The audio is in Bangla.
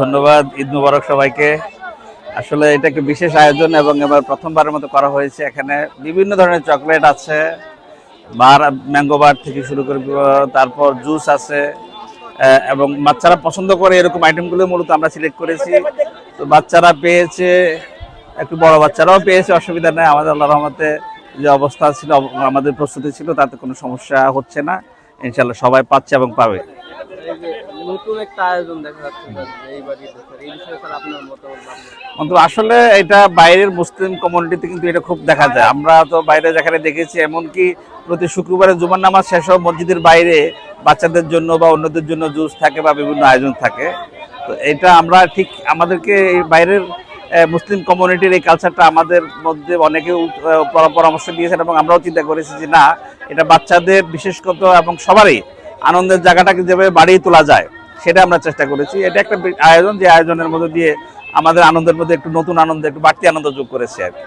ধন্যবাদ, ঈদ মুবারক সবাইকে। আসলে এটা একটা বিশেষ আয়োজন এবং এবার প্রথমবারের মতো করা হয়েছে। এখানে বিভিন্ন ধরনের চকলেট আছে, বার, ম্যাঙ্গো বার থেকে শুরু করে, তারপর জুস আছে এবং বাচ্চারা পছন্দ করে এরকম আইটেমগুলো মূলত আমরা সিলেক্ট করেছি। তো বাচ্চারা পেয়েছে, একটু বড় বাচ্চারাও পেয়েছে, অসুবিধা নেই। আমাদের আল্লাহ রহমতে যে অবস্থা ছিল, আমাদের প্রস্তুতি ছিল, তাতে কোনো সমস্যা হচ্ছে না। ইনশাল্লাহ সবাই পাচ্ছে এবং পাবে। আসলে এটা বাইরের মুসলিম কমিউনিটিতে কিন্তু এটা খুব দেখা যায়। আমরা তো বাইরে যেখানে দেখেছি, এমনকি প্রতি শুক্রবারে জুমার নামাজ শেষ হওয়া মসজিদের বাইরে বাচ্চাদের জন্য বা অন্যদের জন্য জুস থাকে বা বিভিন্ন আয়োজন থাকে। তো এটা আমরা ঠিক আমাদেরকে বাইরের মুসলিম কমিউনিটির এই কালচারটা আমাদের মধ্যে অনেকে পরামর্শ দিয়েছেন এবং আমরাও চিন্তা করেছি যে না, এটা বাচ্চাদের বিশেষ বিশেষত এবং সবারই আনন্দের জায়গাটাকে যেভাবে বাড়িয়ে তোলা যায়, সেটা আমরা চেষ্টা করেছি এটা একটা আয়োজন, যে আয়োজনের মধ্যে দিয়ে আমাদের আনন্দের মধ্যে একটু নতুন আনন্দ, একটু বাড়তি আনন্দ যোগ করেছে আর কি।